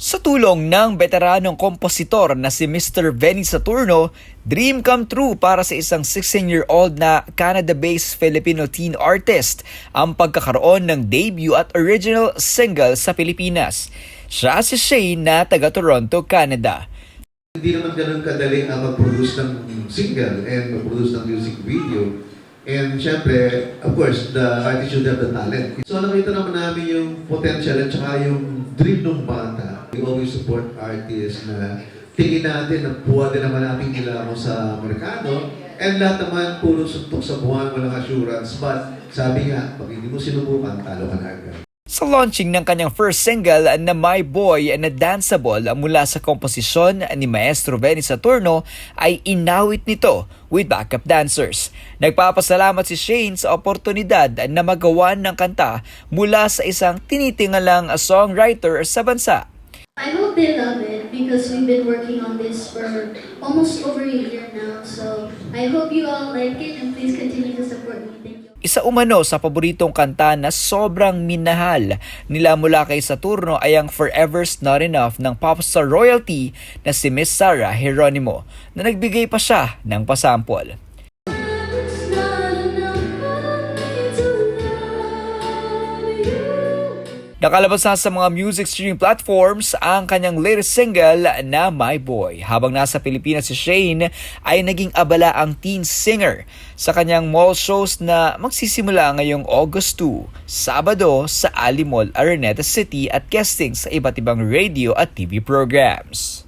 Sa tulong ng veteranong kompositor na si Mr. Benny Saturno, dream come true para sa isang 16-year-old na Canada-based Filipino teen artist ang pagkakaroon ng debut at original single sa Pilipinas. Siya si Shane na taga Toronto, Canada. Hindi naman ganun kadali ang mag-produce ng single and mag-produce ng music video. And syempre, of course, the artist should have the talent. So nakita naman namin yung potential at saka yung dream ng bata. We always support artists na tingin natin na buwan din naman natin nila ako sa merkado. And lahat naman puro suntok sa buwan, walang assurance. But sabi nga, pag hindi mo sinubukan, talo ka na agad. Sa launching ng kanyang first single na My Boy na danceable mula sa komposisyon ni Maestro Benny Saturno ay inawit nito with backup dancers. Nagpapasalamat si Shane sa oportunidad na magawa ng kanta mula sa isang tinitingalang songwriter sa bansa. I hope they love it because we've been working on this for almost over a year now. So I hope you all like it and please continue to support me. Isa umano sa paboritong kanta na sobrang minahal nila mula kay Saturno ay ang Forever's Not Enough ng popstar royalty na si Miss Sarah Geronimo na nagbigay pa siya ng pasample. Nakalabas na sa mga music streaming platforms ang kanyang latest single na My Boy. Habang nasa Pilipinas si Shane ay naging abala ang teen singer sa kanyang mall shows na magsisimula ngayong August 2, Sabado sa Ali Mall, Araneta City at guesting sa iba't ibang radio at TV programs.